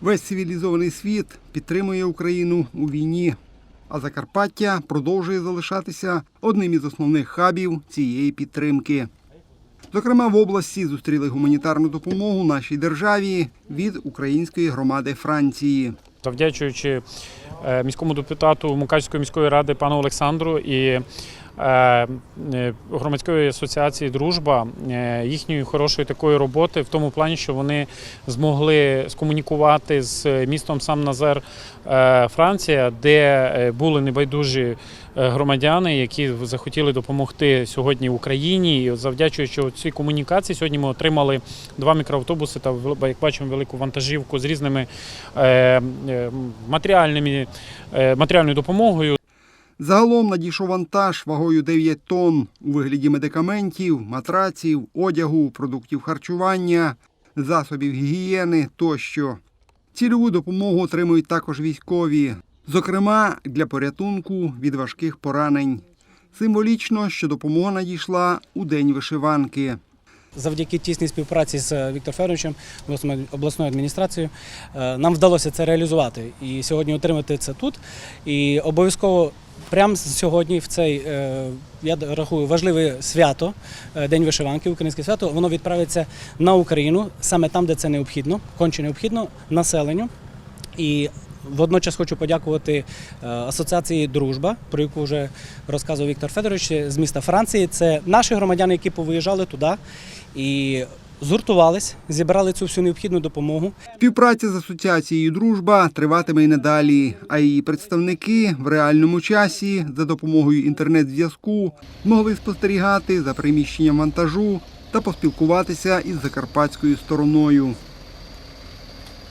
Весь цивілізований світ підтримує Україну у війні, а Закарпаття продовжує залишатися одним із основних хабів цієї підтримки. Зокрема, в області зустріли гуманітарну допомогу нашій державі від української громади Франції. Завдячуючи е, міському депутату Мукачської міської ради пану Олександру і громадської асоціації Дружба е, їхньої хорошої такої роботи в тому плані, що вони змогли скомунікувати з містом Сам Назер е, Франція, де е, були небайдужі е, громадяни, які захотіли допомогти сьогодні Україні. І завдячуючи цій комунікації, сьогодні ми отримали два мікроавтобуси та як бачимо велику вантажівку з різними е, е, матеріальними е, матеріальною допомогою. Загалом надійшов вантаж вагою 9 тонн у вигляді медикаментів, матраців, одягу, продуктів харчування, засобів гігієни тощо. Цільову допомогу отримують також військові, зокрема для порятунку від важких поранень. Символічно, що допомога надійшла у день вишиванки. Завдяки тісній співпраці з Віктором Федоровичем, обласною адміністрацією, е, нам вдалося це реалізувати. І сьогодні отримати це тут. І обов'язково прямо сьогодні, в цей, е, я рахую, важливе свято, е, День вишиванки, українське свято, воно відправиться на Україну саме там, де це необхідно, конче необхідно, населенню. І водночас хочу подякувати е, асоціації Дружба, про яку вже розказував Віктор Федорович з міста Франції. Це наші громадяни, які повиїжджали туди і згуртувались, зібрали цю всю необхідну допомогу. Співпраця з асоціацією Дружба триватиме і надалі, а її представники в реальному часі за допомогою інтернет-зв'язку змогли спостерігати за приміщенням вантажу та поспілкуватися із закарпатською стороною.